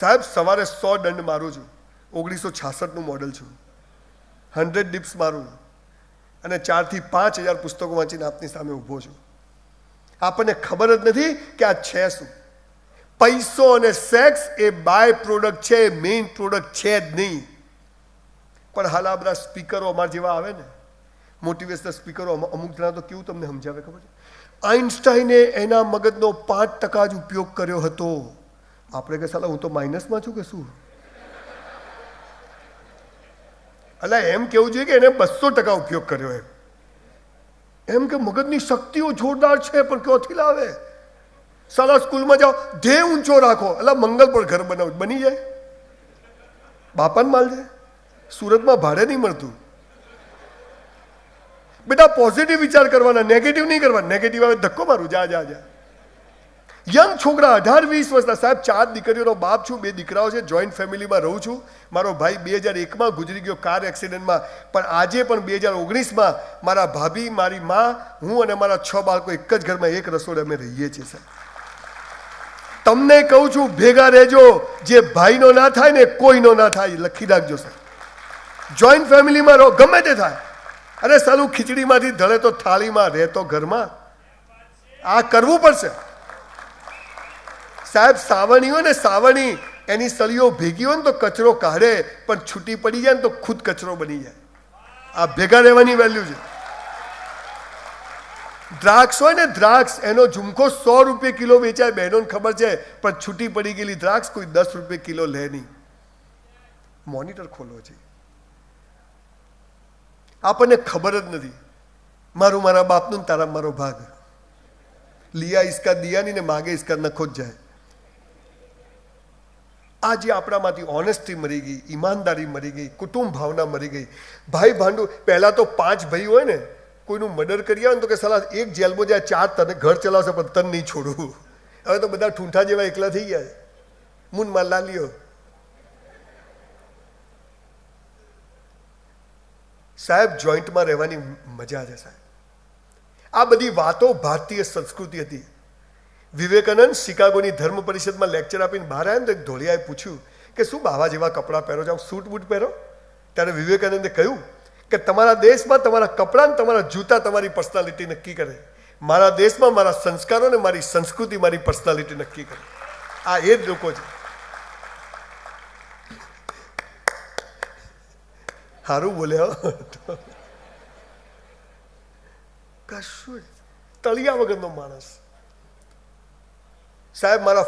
સાહેબ, સવારે સો દંડ મારું છું. ઓગણીસો છાસઠનું મોડલ છું. હંડ્રેડ ડિપ્સ મારું. અને ચારથી પાંચ હજાર પુસ્તકો વાંચીને આપની સામે ઊભો છું. આપણને ખબર જ નથી કે આ છે શું. પૈસો અને સેક્સ એ બાય પ્રોડક્ટ છે મેઇન પ્રોડક્ટ છે જ નહીં. પણ હાલ આ બધા સ્પીકરો અમારા જેવા આવે ને મોટિવેશનલ સ્પીકરો અમુક જણા તો કેવું તમને સમજાવે ખબર છે? આઇન્સ્ટાઈને એના મગજનો પાંચ ટકા જ ઉપયોગ કર્યો હતો. આપણે કે સાલા, હું તો માઇનસમાં છું કે શું? એટલે એમ કેવું જોઈએ કે એને બસો ટકા ઉપયોગ કર્યો એમ. એમ કે મગજની શક્તિઓ જોરદાર છે, પણ ક્યાંથી લાવે? સાલા, સ્કૂલમાં જાઓ, ધ્યેય ઊંચો રાખો. એટલે મંગલ પર ઘર બનાવ. બની જાય. બાપાને માલ છે સુરતમાં ભાડે નહીં મળતું. બેટા પોઝિટિવ વિચાર કરવાના નેગેટિવ નહીં કરવાના. નેગેટિવ આવે, ધક્કો મારું. જા જા જા. યંગ છોકરા અઢાર વીસ વર્ષના સાહેબ, ચાર દીકરીઓનો બાપ છું, બે દીકરાઓ છે જોઈન્ટ ફેમિલીમાં રહું છું. મારો ભાઈ બે હજાર એકમાં ગુજરી ગયો કાર એક્સિડન્ટમાં પણ આજે પણ બે હજાર ઓગણીસમાં મારા ભાભી, મારી મા, હું અને મારા છ બાળકો એક જ ઘરમાં એક રસોડે અમે રહીએ છીએ, સાહેબ. તમને કહું છું, ભેગા રહેજો. જે ભાઈનો ના થાય ને કોઈનો ના થાય, લખી રાખજો, સાહેબ. જોઈન્ટ ફેમિલીમાં રહો, ગમે તે થાય. અરે સાલું ખીચડીમાંથી ધળે તો થાળીમાં રહેતો ઘરમાં. આ કરવું પડશે. સાહેબ સાવણી હોય ને સાવણી. એની સળીઓ ભેગી હોય ને તો કચરો કાઢે, પણ છૂટી પડી જાય ને તો ખુદ કચરો બની જાય. આ ભેગા રહેવાની વેલ્યુ છે. દ્રાક્ષ હોય ને દ્રાક્ષ, એનો ઝુમકો સો રૂપિયા કિલો વેચાય, બહેનોને ખબર છે, પણ છૂટી પડી ગયેલી દ્રાક્ષ કોઈ દસ રૂપિયા કિલો લે નહીં. મોનિટર ખોલો છે. આપણને ખબર જ નથી. મારું, મારા બાપનું તારા મારો ભાગ. લિયા ઇસકા દિયાની ને માગે ઇસકા નખો જ જાય. આજે આપણામાંથી ઓનેસ્ટી મરી ગઈ, ઈમાનદારી મરી ગઈ, કુટુંબ ભાવના મરી ગઈ. ભાઈ ભાંડુ, પહેલાં તો પાંચ ભાઈ હોય ને, કોઈનું મર્ડર કરી આવે ને તો કે સલાહ એક જેલમાં જાય, ચાર તને ઘર ચલાવશે, પણ તને નહીં છોડવું હવે તો બધા ઠૂંઠા જેવા એકલા થઈ ગયા મૂનમાં લાલીઓ. સાહેબ જોઈન્ટમાં રહેવાની મજા છે, સાહેબ. આ બધી વાતો ભારતીય સંસ્કૃતિ હતી. વિવેકાનંદ શિકાગોની ધર્મ પરિષદમાં લેક્ચર આપીને બહાર આવ્યા ને તો એક ધોળિયાએ પૂછ્યું કે, શું બાવા જેવા કપડાં પહેરો છો? સૂટ બૂટ પહેરો? ત્યારે વિવેકાનંદે કહ્યું કે, તમારા દેશમાં તમારા કપડાં તમારા જૂતા તમારી પર્સનાલિટી નક્કી કરે. મારા દેશમાં મારા સંસ્કારો ને મારી સંસ્કૃતિ મારી પર્સનાલિટી નક્કી કરે. આ એ જ લોકો છે. સારું બોલ્યા. કશું. તળિયા વગરનો માણસ. સાહેબ મારા